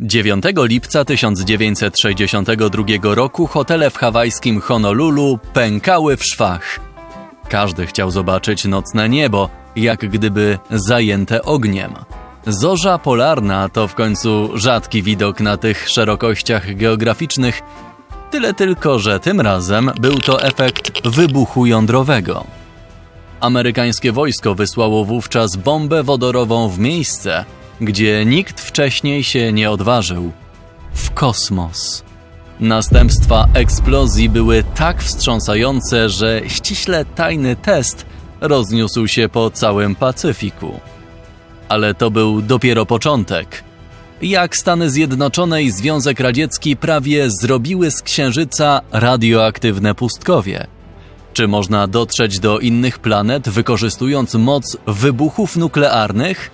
9 lipca 1962 roku hotele w hawajskim Honolulu pękały w szwach. Każdy chciał zobaczyć nocne niebo, jak gdyby zajęte ogniem. Zorza polarna to w końcu rzadki widok na tych szerokościach geograficznych, tyle tylko, że tym razem był to efekt wybuchu jądrowego. Amerykańskie wojsko wysłało wówczas bombę wodorową w miejsce, gdzie nikt wcześniej się nie odważył w kosmos. Następstwa eksplozji były tak wstrząsające, że ściśle tajny test rozniósł się po całym Pacyfiku. Ale to był dopiero początek. Jak Stany Zjednoczone i Związek Radziecki prawie zrobiły z Księżyca radioaktywne pustkowie. Czy można dotrzeć do innych planet wykorzystując moc wybuchów nuklearnych?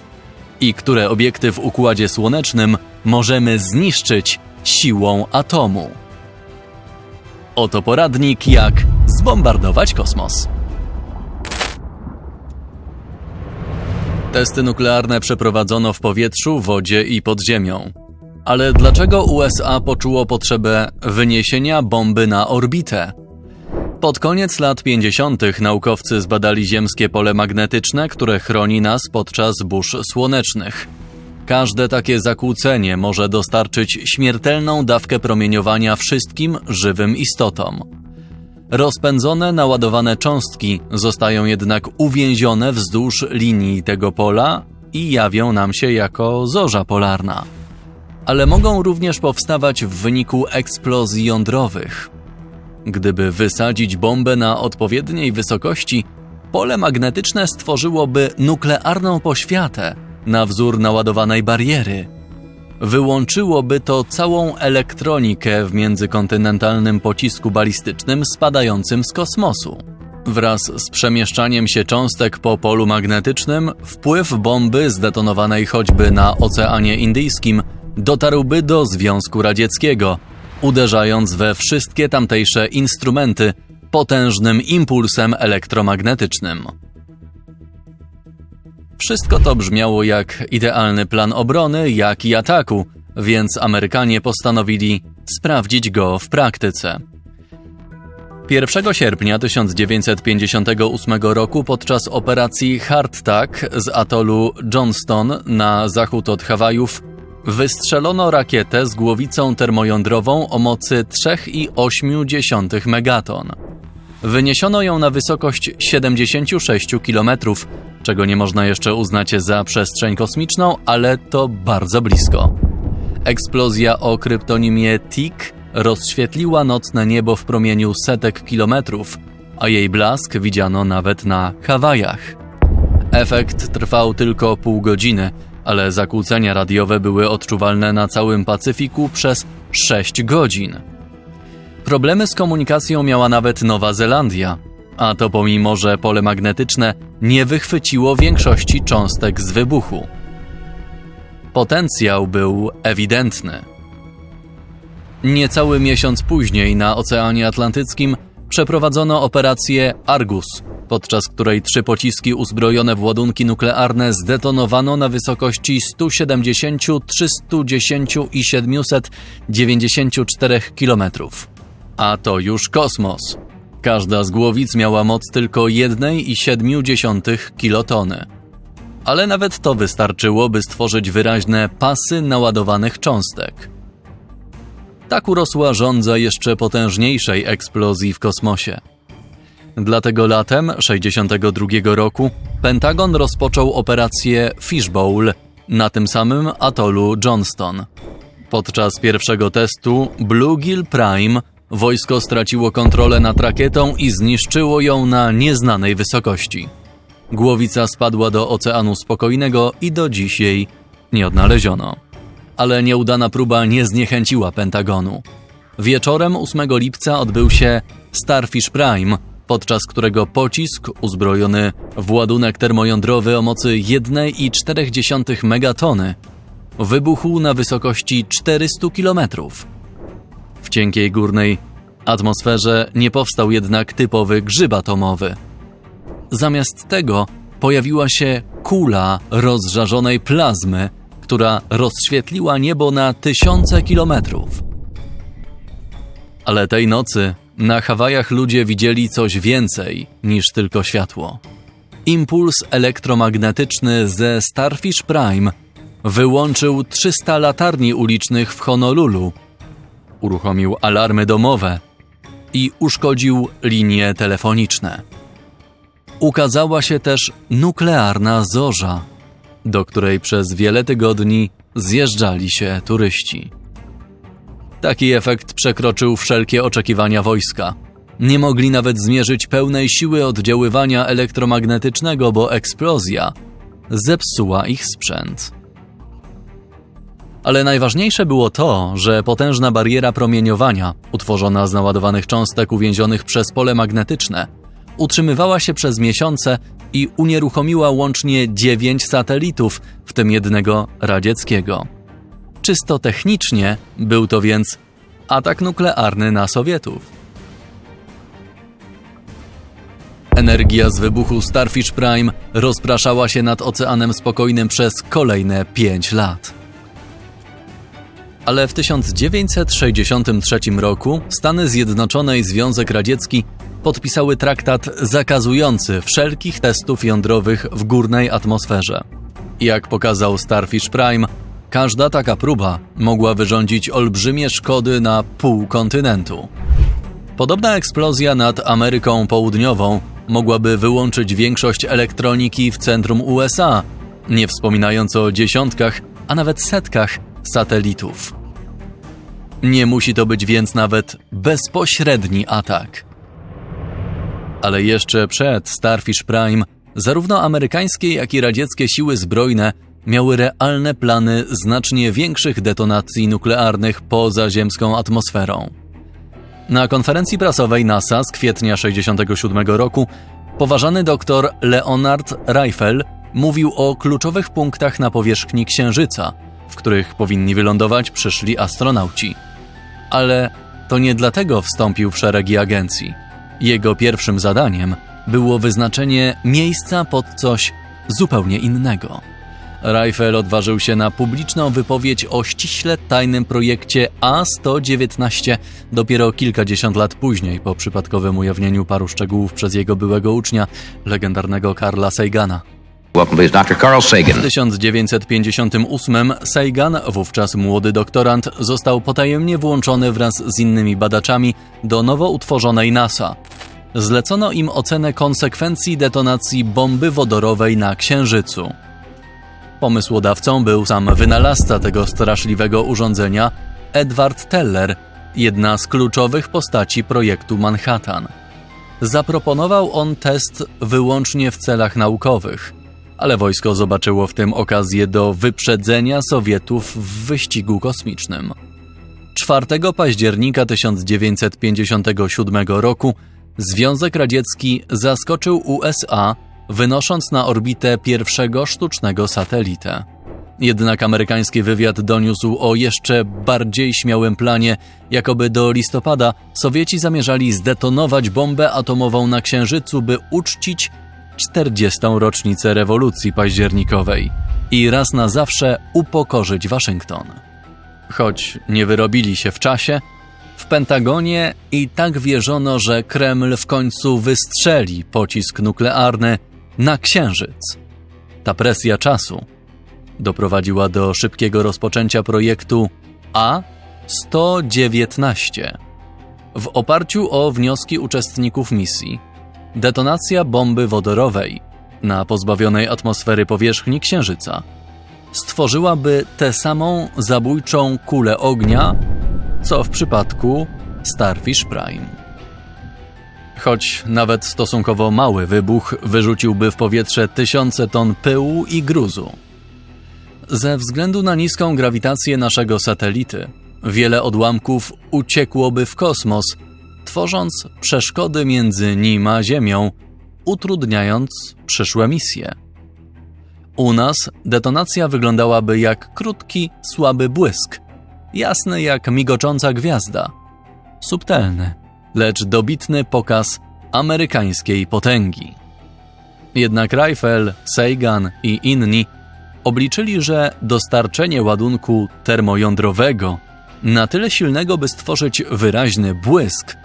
I które obiekty w Układzie Słonecznym możemy zniszczyć siłą atomu? Oto poradnik, jak zbombardować kosmos. Testy nuklearne przeprowadzono w powietrzu, wodzie i pod ziemią. Ale dlaczego USA poczuło potrzebę wyniesienia bomby na orbitę? Pod koniec lat 50. naukowcy zbadali ziemskie pole magnetyczne, które chroni nas podczas burz słonecznych. Każde takie zakłócenie może dostarczyć śmiertelną dawkę promieniowania wszystkim żywym istotom. Rozpędzone, naładowane cząstki zostają jednak uwięzione wzdłuż linii tego pola i jawią nam się jako zorza polarna. Ale mogą również powstawać w wyniku eksplozji jądrowych. Gdyby wysadzić bombę na odpowiedniej wysokości, pole magnetyczne stworzyłoby nuklearną poświatę na wzór naładowanej bariery. Wyłączyłoby to całą elektronikę w międzykontynentalnym pocisku balistycznym spadającym z kosmosu. Wraz z przemieszczaniem się cząstek po polu magnetycznym, wpływ bomby zdetonowanej choćby na Oceanie Indyjskim dotarłby do Związku Radzieckiego, uderzając we wszystkie tamtejsze instrumenty potężnym impulsem elektromagnetycznym. Wszystko to brzmiało jak idealny plan obrony, jak i ataku, więc Amerykanie postanowili sprawdzić go w praktyce. 1 sierpnia 1958 roku podczas operacji Hardtack z atolu Johnston na zachód od Hawajów wystrzelono rakietę z głowicą termojądrową o mocy 3,8 megaton. Wyniesiono ją na wysokość 76 km, czego nie można jeszcze uznać za przestrzeń kosmiczną, ale to bardzo blisko. Eksplozja o kryptonimie TIK rozświetliła nocne niebo w promieniu setek kilometrów, a jej blask widziano nawet na Hawajach. Efekt trwał tylko pół godziny, ale zakłócenia radiowe były odczuwalne na całym Pacyfiku przez 6 godzin. Problemy z komunikacją miała nawet Nowa Zelandia, a to pomimo, że pole magnetyczne nie wychwyciło większości cząstek z wybuchu. Potencjał był ewidentny. Niecały miesiąc później na Oceanie Atlantyckim przeprowadzono operację Argus, podczas której trzy pociski uzbrojone w ładunki nuklearne zdetonowano na wysokości 170, 310 i 794 kilometrów. A to już kosmos. Każda z głowic miała moc tylko 1,7 kilotony. Ale nawet to wystarczyło, by stworzyć wyraźne pasy naładowanych cząstek. Tak urosła żądza jeszcze potężniejszej eksplozji w kosmosie. Dlatego latem 1962 roku Pentagon rozpoczął operację Fishbowl na tym samym atolu Johnston. Podczas pierwszego testu Bluegill Prime wojsko straciło kontrolę nad rakietą i zniszczyło ją na nieznanej wysokości. Głowica spadła do Oceanu Spokojnego i do dziś jej nie odnaleziono. Ale nieudana próba nie zniechęciła Pentagonu. Wieczorem 8 lipca odbył się Starfish Prime, podczas którego pocisk uzbrojony w ładunek termojądrowy o mocy 1,4 megatony wybuchł na wysokości 400 km. W cienkiej górnej atmosferze nie powstał jednak typowy grzyb atomowy. Zamiast tego pojawiła się kula rozżarzonej plazmy, która rozświetliła niebo na tysiące kilometrów. Ale tej nocy na Hawajach ludzie widzieli coś więcej niż tylko światło. Impuls elektromagnetyczny ze Starfish Prime wyłączył 300 latarni ulicznych w Honolulu, uruchomił alarmy domowe i uszkodził linie telefoniczne. Ukazała się też nuklearna zorza, do której przez wiele tygodni zjeżdżali się turyści. Taki efekt przekroczył wszelkie oczekiwania wojska. Nie mogli nawet zmierzyć pełnej siły oddziaływania elektromagnetycznego, bo eksplozja zepsuła ich sprzęt. Ale najważniejsze było to, że potężna bariera promieniowania, utworzona z naładowanych cząstek uwięzionych przez pole magnetyczne, utrzymywała się przez miesiące i unieruchomiła łącznie dziewięć satelitów, w tym jednego radzieckiego. Czysto technicznie był to więc atak nuklearny na Sowietów. Energia z wybuchu Starfish Prime rozpraszała się nad Oceanem Spokojnym przez kolejne pięć lat. Ale w 1963 roku Stany Zjednoczone i Związek Radziecki podpisały traktat zakazujący wszelkich testów jądrowych w górnej atmosferze. Jak pokazał Starfish Prime, każda taka próba mogła wyrządzić olbrzymie szkody na pół kontynentu. Podobna eksplozja nad Ameryką Południową mogłaby wyłączyć większość elektroniki w centrum USA, nie wspominając o dziesiątkach, a nawet setkach satelitów. Nie musi to być więc nawet bezpośredni atak. Ale jeszcze przed Starfish Prime, zarówno amerykańskie, jak i radzieckie siły zbrojne miały realne plany znacznie większych detonacji nuklearnych poza ziemską atmosferą. Na konferencji prasowej NASA z kwietnia 1967 roku poważany doktor Leonard Reifel mówił o kluczowych punktach na powierzchni Księżyca, w których powinni wylądować przyszli astronauci. Ale to nie dlatego wstąpił w szeregi agencji. Jego pierwszym zadaniem było wyznaczenie miejsca pod coś zupełnie innego. Reifel odważył się na publiczną wypowiedź o ściśle tajnym projekcie A119 dopiero kilkadziesiąt lat później, po przypadkowym ujawnieniu paru szczegółów przez jego byłego ucznia, legendarnego Karla Sagana. W 1958 Sagan, wówczas młody doktorant, został potajemnie włączony wraz z innymi badaczami do nowo utworzonej NASA. Zlecono im ocenę konsekwencji detonacji bomby wodorowej na Księżycu. Pomysłodawcą był sam wynalazca tego straszliwego urządzenia, Edward Teller, jedna z kluczowych postaci projektu Manhattan. Zaproponował on test wyłącznie w celach naukowych, ale wojsko zobaczyło w tym okazję do wyprzedzenia Sowietów w wyścigu kosmicznym. 4 października 1957 roku Związek Radziecki zaskoczył USA wynosząc na orbitę pierwszego sztucznego satelitę. Jednak amerykański wywiad doniósł o jeszcze bardziej śmiałym planie, jakoby do listopada Sowieci zamierzali zdetonować bombę atomową na Księżycu, by uczcić 40. rocznicę rewolucji październikowej i raz na zawsze upokorzyć Waszyngton. Choć nie wyrobili się w czasie, w Pentagonie i tak wierzono, że Kreml w końcu wystrzeli pocisk nuklearny na Księżyc. Ta presja czasu doprowadziła do szybkiego rozpoczęcia projektu A-119. W oparciu o wnioski uczestników misji, detonacja bomby wodorowej na pozbawionej atmosfery powierzchni Księżyca stworzyłaby tę samą zabójczą kulę ognia, co w przypadku Starfish Prime. Choć nawet stosunkowo mały wybuch wyrzuciłby w powietrze tysiące ton pyłu i gruzu. Ze względu na niską grawitację naszego satelity, wiele odłamków uciekłoby w kosmos, tworząc przeszkody między nim a Ziemią, utrudniając przyszłe misje. U nas detonacja wyglądałaby jak krótki, słaby błysk, jasny jak migocząca gwiazda, subtelny lecz dobitny pokaz amerykańskiej potęgi. Jednak Rifle, Sagan i inni Obliczyli, że dostarczenie ładunku termojądrowego na tyle silnego, by stworzyć wyraźny błysk,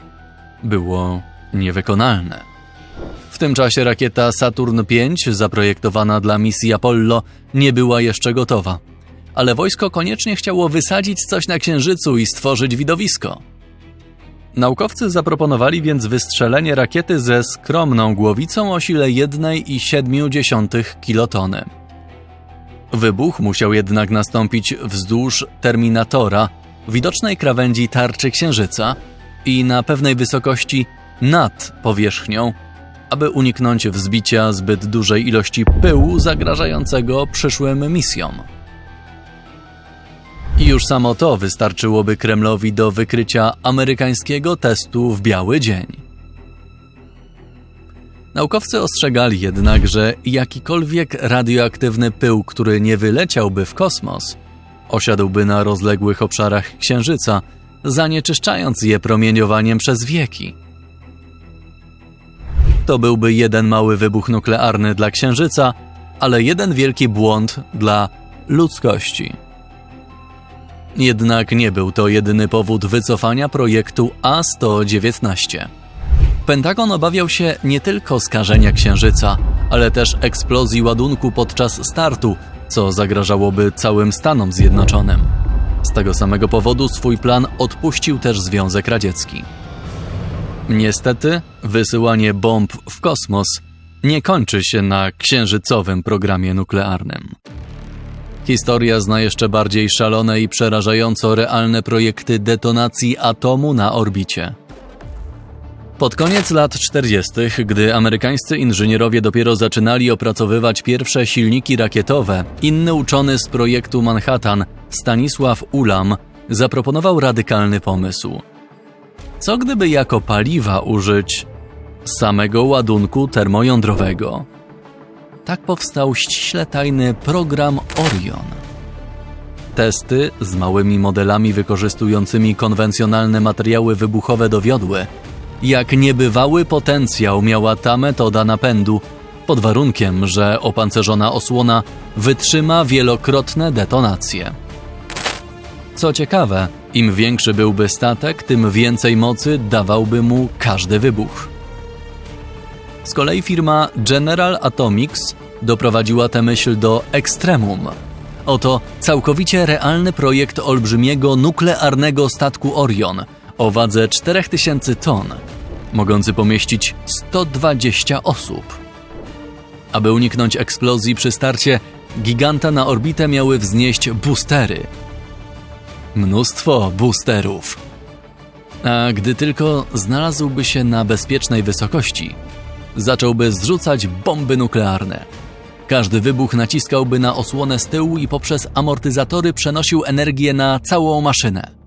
było niewykonalne. W tym czasie rakieta Saturn V, zaprojektowana dla misji Apollo, nie była jeszcze gotowa. Ale wojsko koniecznie chciało wysadzić coś na Księżycu i stworzyć widowisko. Naukowcy zaproponowali więc wystrzelenie rakiety ze skromną głowicą o sile 1,7 kilotony. Wybuch musiał jednak nastąpić wzdłuż terminatora, widocznej krawędzi tarczy Księżyca i na pewnej wysokości nad powierzchnią, aby uniknąć wzbicia zbyt dużej ilości pyłu zagrażającego przyszłym misjom. I już samo to wystarczyłoby Kremlowi do wykrycia amerykańskiego testu w biały dzień. Naukowcy ostrzegali jednak, że jakikolwiek radioaktywny pył, który nie wyleciałby w kosmos, osiadłby na rozległych obszarach Księżyca, zanieczyszczając je promieniowaniem przez wieki. To byłby jeden mały wybuch nuklearny dla Księżyca, ale jeden wielki błąd dla ludzkości. Jednak nie był to jedyny powód wycofania projektu A-119. Pentagon obawiał się nie tylko skażenia Księżyca, ale też eksplozji ładunku podczas startu, co zagrażałoby całym Stanom Zjednoczonym. Z tego samego powodu swój plan odpuścił też Związek Radziecki. Niestety, wysyłanie bomb w kosmos nie kończy się na księżycowym programie nuklearnym. Historia zna jeszcze bardziej szalone i przerażająco realne projekty detonacji atomu na orbicie. Pod koniec lat 40., gdy amerykańscy inżynierowie dopiero zaczynali opracowywać pierwsze silniki rakietowe, inny uczony z projektu Manhattan, Stanisław Ulam, zaproponował radykalny pomysł. Co gdyby jako paliwa użyć samego ładunku termojądrowego? Tak powstał ściśle tajny program Orion. Testy z małymi modelami wykorzystującymi konwencjonalne materiały wybuchowe dowiodły, jak niebywały potencjał miała ta metoda napędu, pod warunkiem, że opancerzona osłona wytrzyma wielokrotne detonacje. Co ciekawe, im większy byłby statek, tym więcej mocy dawałby mu każdy wybuch. Z kolei firma General Atomics doprowadziła tę myśl do ekstremum. Oto całkowicie realny projekt olbrzymiego nuklearnego statku Orion o wadze 4000 ton, mogący pomieścić 120 osób. Aby uniknąć eksplozji przy starcie, giganta na orbitę miały wznieść boostery. Mnóstwo boosterów. A gdy tylko znalazłby się na bezpiecznej wysokości, zacząłby zrzucać bomby nuklearne. Każdy wybuch naciskałby na osłonę z tyłu i poprzez amortyzatory przenosił energię na całą maszynę.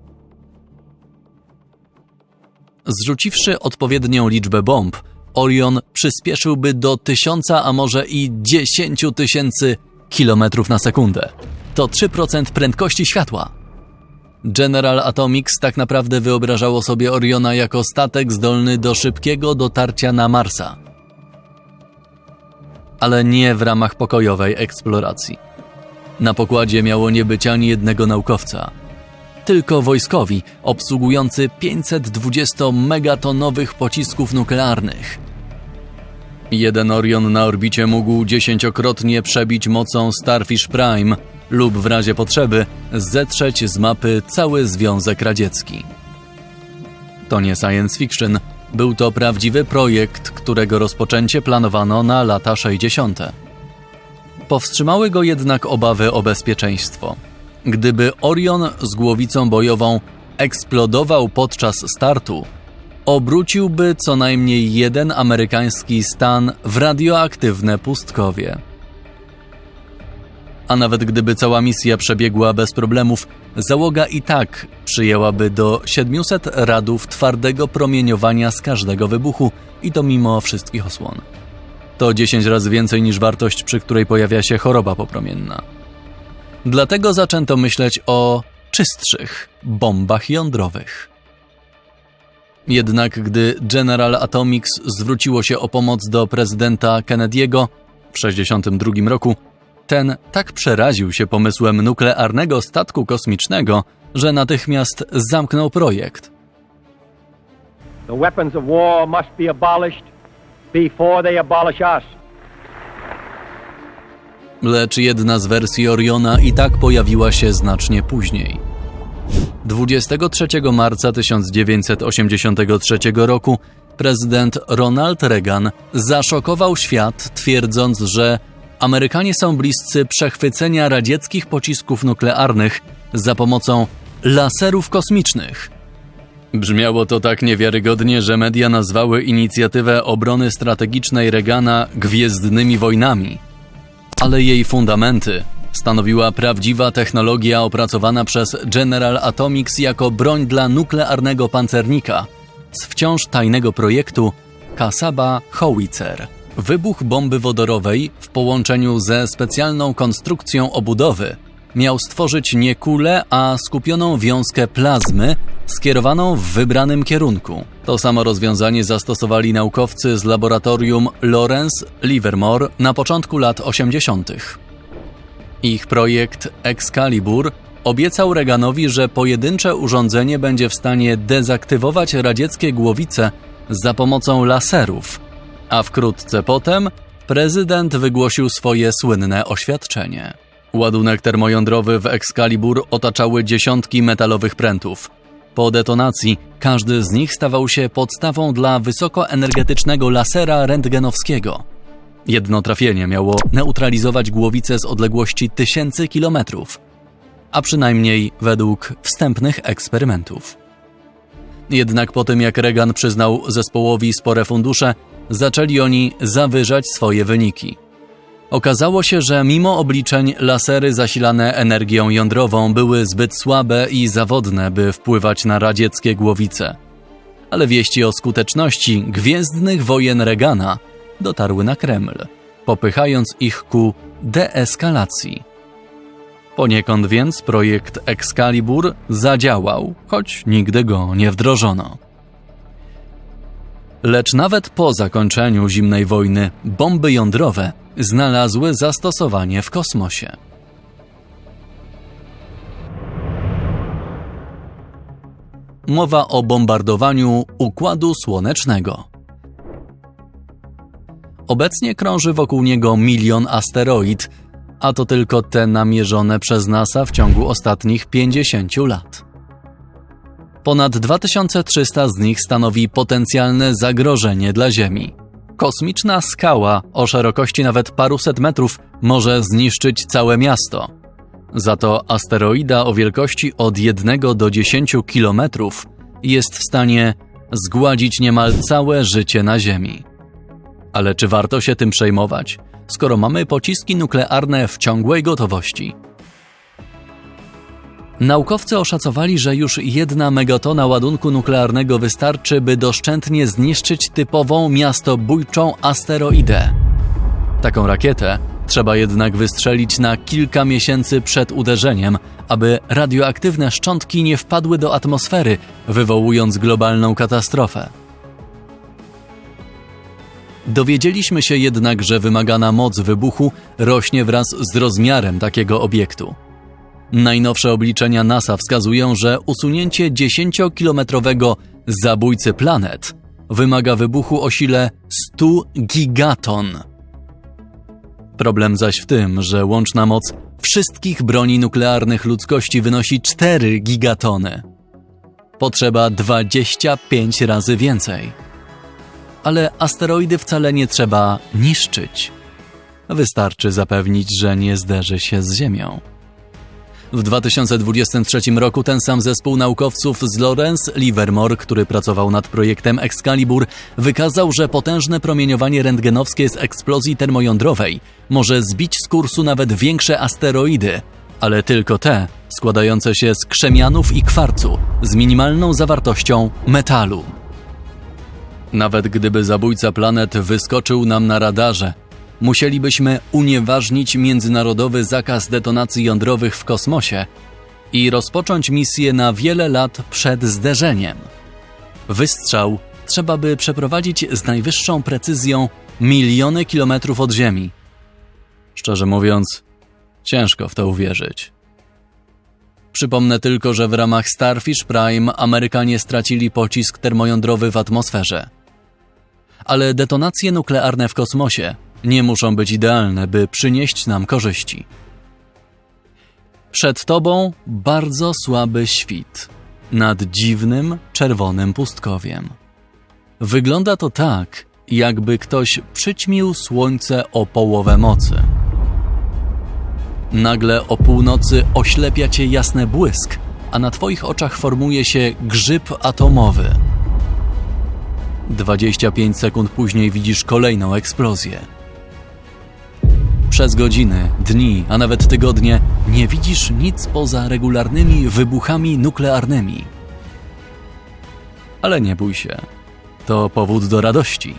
Zrzuciwszy odpowiednią liczbę bomb, Orion przyspieszyłby do tysiąca, a może i dziesięciu tysięcy kilometrów na sekundę. To 3% prędkości światła. General Atomics tak naprawdę wyobrażało sobie Oriona jako statek zdolny do szybkiego dotarcia na Marsa. Ale nie w ramach pokojowej eksploracji. Na pokładzie miało nie być ani jednego naukowca. Tylko wojskowi, obsługujący 520 megatonowych pocisków nuklearnych. Jeden Orion na orbicie mógł dziesięciokrotnie przebić mocą Starfish Prime lub w razie potrzeby zetrzeć z mapy cały Związek Radziecki. To nie science fiction, był to prawdziwy projekt, którego rozpoczęcie planowano na lata 60. Powstrzymały go jednak obawy o bezpieczeństwo. Gdyby Orion z głowicą bojową eksplodował podczas startu, obróciłby co najmniej jeden amerykański stan w radioaktywne pustkowie. A nawet gdyby cała misja przebiegła bez problemów, załoga i tak przyjęłaby do 700 radów twardego promieniowania z każdego wybuchu i to mimo wszystkich osłon. To 10 razy więcej niż wartość, przy której pojawia się choroba popromienna. Dlatego zaczęto myśleć o czystszych bombach jądrowych. Jednak gdy General Atomics zwróciło się o pomoc do prezydenta Kennedy'ego w 1962 roku, Ten tak przeraził się pomysłem nuklearnego statku kosmicznego, że natychmiast zamknął projekt. The weapons of war must be abolished before they abolish us. Lecz jedna z wersji Oriona i tak pojawiła się znacznie później. 23 marca 1983 roku prezydent Ronald Reagan zaszokował świat, twierdząc, że Amerykanie są bliscy przechwycenia radzieckich pocisków nuklearnych za pomocą laserów kosmicznych. Brzmiało to tak niewiarygodnie, że media nazwały inicjatywę obrony strategicznej Reagana gwiezdnymi wojnami ale jej fundamenty stanowiła prawdziwa technologia opracowana przez General Atomics jako broń dla nuklearnego pancernika z wciąż tajnego projektu Kasaba Howitzer. Wybuch bomby wodorowej w połączeniu ze specjalną konstrukcją obudowy miał stworzyć nie kulę, a skupioną wiązkę plazmy skierowaną w wybranym kierunku. To samo rozwiązanie zastosowali naukowcy z laboratorium Lawrence Livermore na początku lat 80. Ich projekt Excalibur obiecał Reaganowi, że pojedyncze urządzenie będzie w stanie dezaktywować radzieckie głowice za pomocą laserów, a wkrótce potem prezydent wygłosił swoje słynne oświadczenie. Ładunek termojądrowy w Excalibur otaczały dziesiątki metalowych prętów. Po detonacji każdy z nich stawał się podstawą dla wysokoenergetycznego lasera rentgenowskiego. Jedno trafienie miało neutralizować głowicę z odległości tysięcy kilometrów, a przynajmniej według wstępnych eksperymentów. Jednak po tym jak Reagan przyznał zespołowi spore fundusze, zaczęli oni zawyżać swoje wyniki. Okazało się, że mimo obliczeń lasery zasilane energią jądrową były zbyt słabe i zawodne, by wpływać na radzieckie głowice. Ale wieści o skuteczności gwiezdnych wojen Reagana dotarły na Kreml, popychając ich ku deeskalacji. Poniekąd więc projekt Excalibur zadziałał, choć nigdy go nie wdrożono. Lecz nawet po zakończeniu zimnej wojny bomby jądrowe znalazły zastosowanie w kosmosie. Mowa o bombardowaniu układu słonecznego. Obecnie krąży wokół niego milion asteroid, a to tylko te namierzone przez NASA w ciągu ostatnich 50 lat. Ponad 2300 z nich stanowi potencjalne zagrożenie dla Ziemi. Kosmiczna skała o szerokości nawet paruset metrów może zniszczyć całe miasto. Za to asteroida o wielkości od 1 do 10 kilometrów jest w stanie zgładzić niemal całe życie na Ziemi. Ale czy warto się tym przejmować, skoro mamy pociski nuklearne w ciągłej gotowości? Naukowcy oszacowali, że już jedna megatona ładunku nuklearnego wystarczy, by doszczętnie zniszczyć typową miastobójczą asteroidę. Taką rakietę trzeba jednak wystrzelić na kilka miesięcy przed uderzeniem, aby radioaktywne szczątki nie wpadły do atmosfery, wywołując globalną katastrofę. Dowiedzieliśmy się jednak, że wymagana moc wybuchu rośnie wraz z rozmiarem takiego obiektu. Najnowsze obliczenia NASA wskazują, że usunięcie 10-kilometrowego zabójcy planet wymaga wybuchu o sile 100 gigaton. Problem zaś w tym, że łączna moc wszystkich broni nuklearnych ludzkości wynosi 4 gigatony. Potrzeba 25 razy więcej. Ale asteroidy wcale nie trzeba niszczyć. Wystarczy zapewnić, że nie zderzy się z Ziemią. W 2023 roku ten sam zespół naukowców z Lawrence Livermore, który pracował nad projektem Excalibur, wykazał, że potężne promieniowanie rentgenowskie z eksplozji termojądrowej może zbić z kursu nawet większe asteroidy, ale tylko te składające się z krzemianów i kwarcu z minimalną zawartością metalu. Nawet gdyby zabójca planet wyskoczył nam na radarze, musielibyśmy unieważnić międzynarodowy zakaz detonacji jądrowych w kosmosie i rozpocząć misję na wiele lat przed zderzeniem. Wystrzał trzeba by przeprowadzić z najwyższą precyzją miliony kilometrów od Ziemi. Szczerze mówiąc, Ciężko w to uwierzyć. Przypomnę tylko, że w ramach Starfish Prime Amerykanie stracili pocisk termojądrowy w atmosferze. Ale detonacje nuklearne w kosmosie nie muszą być idealne, by przynieść nam korzyści. Przed tobą bardzo słaby świt nad dziwnym, czerwonym pustkowiem. Wygląda to tak, jakby ktoś przyćmił słońce o połowę mocy. Nagle o północy oślepia cię jasny błysk, a na twoich oczach formuje się grzyb atomowy. 25 sekund później widzisz kolejną eksplozję. Przez godziny, dni, a nawet tygodnie nie widzisz nic poza regularnymi wybuchami nuklearnymi. Ale nie bój się, to powód do radości.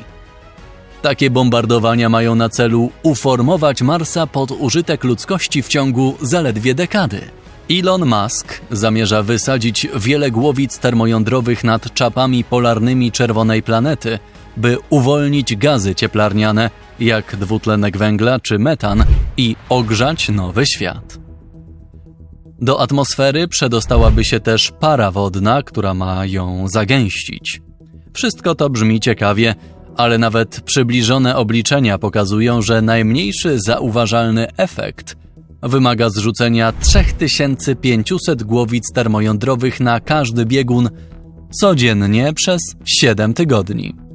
Takie bombardowania mają na celu uformować Marsa pod użytek ludzkości w ciągu zaledwie dekady. Elon Musk zamierza wysadzić wiele głowic termojądrowych nad czapami polarnymi czerwonej planety, by uwolnić gazy cieplarniane, jak dwutlenek węgla czy metan, i ogrzać nowy świat. Do atmosfery przedostałaby się też para wodna, która ma ją zagęścić. Wszystko to brzmi ciekawie, ale nawet przybliżone obliczenia pokazują, że najmniejszy zauważalny efekt wymaga zrzucenia 3500 głowic termojądrowych na każdy biegun codziennie przez 7 tygodni.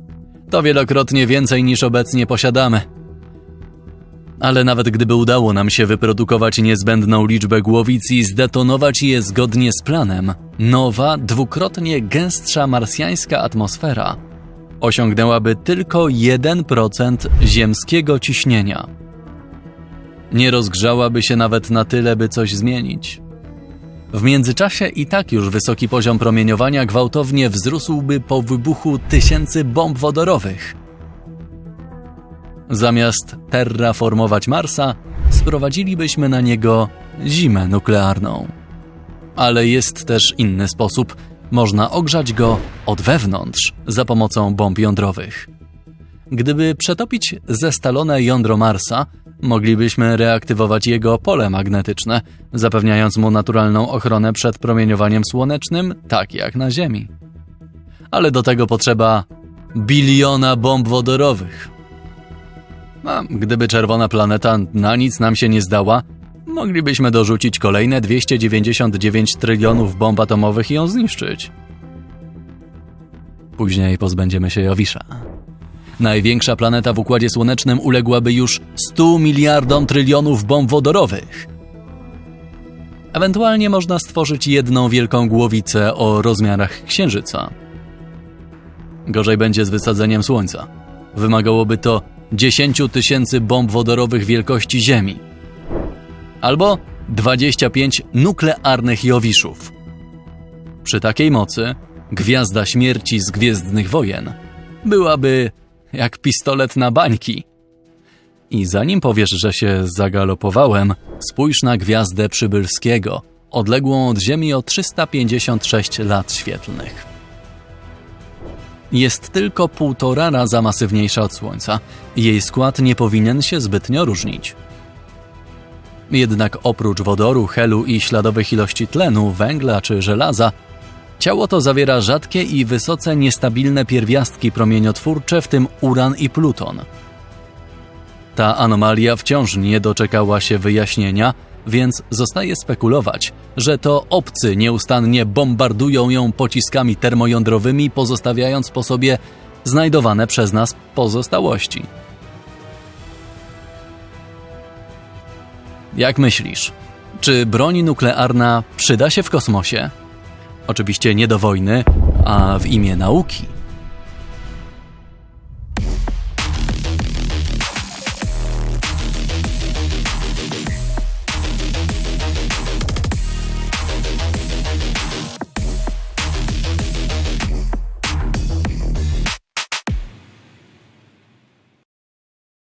To wielokrotnie więcej niż obecnie posiadamy. Ale nawet gdyby udało nam się wyprodukować niezbędną liczbę głowic i zdetonować je zgodnie z planem, nowa, dwukrotnie gęstsza marsjańska atmosfera osiągnęłaby tylko 1% ziemskiego ciśnienia. Nie rozgrzałaby się nawet na tyle, by coś zmienić. W międzyczasie i tak już wysoki poziom promieniowania gwałtownie wzrósłby po wybuchu tysięcy bomb wodorowych. Zamiast terraformować Marsa, sprowadzilibyśmy na niego zimę nuklearną. Ale jest też inny sposób. Można ogrzać go od wewnątrz za pomocą bomb jądrowych. Gdyby przetopić zestalone jądro Marsa, moglibyśmy reaktywować jego pole magnetyczne, zapewniając mu naturalną ochronę przed promieniowaniem słonecznym, tak jak na Ziemi. Ale do tego potrzeba biliona bomb wodorowych. A gdyby czerwona planeta na nic nam się nie zdała, moglibyśmy dorzucić kolejne 299 trylionów bomb atomowych i ją zniszczyć. Później pozbędziemy się Jowisza. Największa planeta w Układzie Słonecznym uległaby już 100 miliardom trylionów bomb wodorowych. Ewentualnie można stworzyć jedną wielką głowicę o rozmiarach Księżyca. Gorzej będzie z wysadzeniem Słońca. Wymagałoby to 10 tysięcy bomb wodorowych wielkości Ziemi. Albo 25 nuklearnych Jowiszów. Przy takiej mocy Gwiazda Śmierci z Gwiezdnych Wojen byłaby jak pistolet na bańki. I zanim powiesz, że się zagalopowałem, spójrz na gwiazdę Przybylskiego, odległą od Ziemi o 356 lat świetlnych. Jest tylko półtora raza masywniejsza od Słońca. Jej skład nie powinien się zbytnio różnić. Jednak oprócz wodoru, helu i śladowych ilości tlenu, węgla czy żelaza, Ciało to zawiera rzadkie i wysoce niestabilne pierwiastki promieniotwórcze, w tym uran i pluton. Ta anomalia wciąż nie doczekała się wyjaśnienia, więc zostaje spekulować, że to obcy nieustannie bombardują ją pociskami termojądrowymi, pozostawiając po sobie znajdowane przez nas pozostałości. Jak myślisz, czy broń nuklearna przyda się w kosmosie? Oczywiście nie do wojny, a w imię nauki.